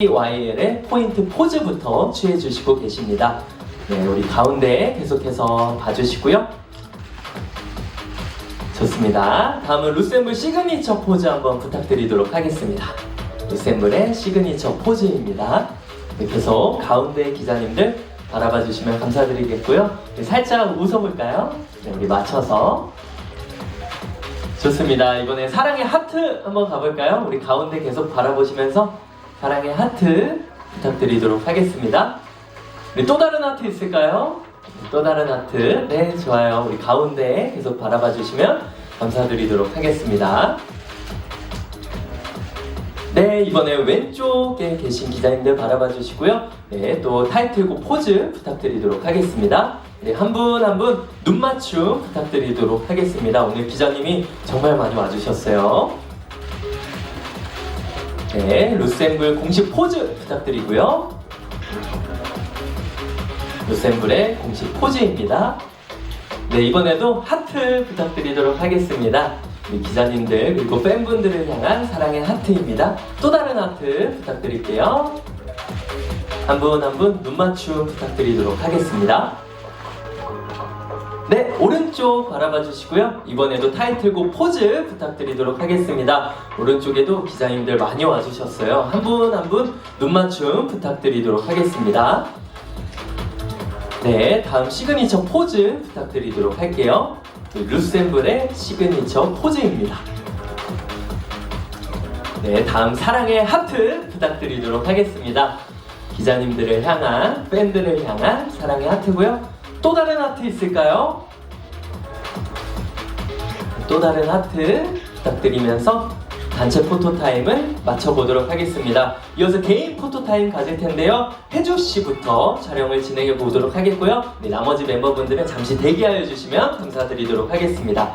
YL의 포인트 포즈부터 취해주시고 계십니다. 네, 우리 가운데 계속해서 봐주시고요. 좋습니다. 다음은 루셈블 시그니처 포즈 한번 부탁드리도록 하겠습니다. 루셈블의 시그니처 포즈입니다. 네, 계속 가운데 기자님들 바라봐 주시면 감사드리겠고요. 네, 살짝 웃어볼까요? 네, 우리 맞춰서. 좋습니다. 이번에 사랑의 하트 한번 가볼까요? 우리 가운데 계속 바라보시면서 사랑의 하트 부탁드리도록 하겠습니다. 우리 또 다른 하트 있을까요? 또 다른 하트. 네, 좋아요. 우리 가운데 계속 바라봐 주시면 감사드리도록 하겠습니다. 네, 이번에 왼쪽에 계신 기자님들 바라봐 주시고요. 네, 또 타이틀곡 포즈 부탁드리도록 하겠습니다. 네, 한 분 한 분 눈 맞춤 부탁드리도록 하겠습니다. 오늘 기자님이 정말 많이 와주셨어요. 네, 루셈블 공식 포즈 부탁드리고요. 루셈블의 공식 포즈입니다. 네, 이번에도 하트 부탁드리도록 하겠습니다. 우리 기자님들 그리고 팬분들을 향한 사랑의 하트입니다. 또 다른 하트 부탁드릴게요. 한 분 한 분 눈 맞춤 부탁드리도록 하겠습니다. 네, 오른쪽 바라봐 주시고요. 이번에도 타이틀곡 포즈 부탁드리도록 하겠습니다. 오른쪽에도 기자님들 많이 와주셨어요. 한 분 한 분 눈 맞춤 부탁드리도록 하겠습니다. 네, 다음 시그니처 포즈 부탁드리도록 할게요. 그 루셈블의 시그니처 포즈입니다. 네, 다음 사랑의 하트 부탁드리도록 하겠습니다. 기자님들을 향한, 팬들을 향한 사랑의 하트고요. 또 다른 하트 있을까요? 또 다른 하트 부탁드리면서 단체 포토타임을 마쳐보도록 하겠습니다. 이어서 개인 포토타임 가질 텐데요. 혜주 씨부터 촬영을 진행해 보도록 하겠고요. 네, 나머지 멤버분들은 잠시 대기하여 주시면 감사드리도록 하겠습니다.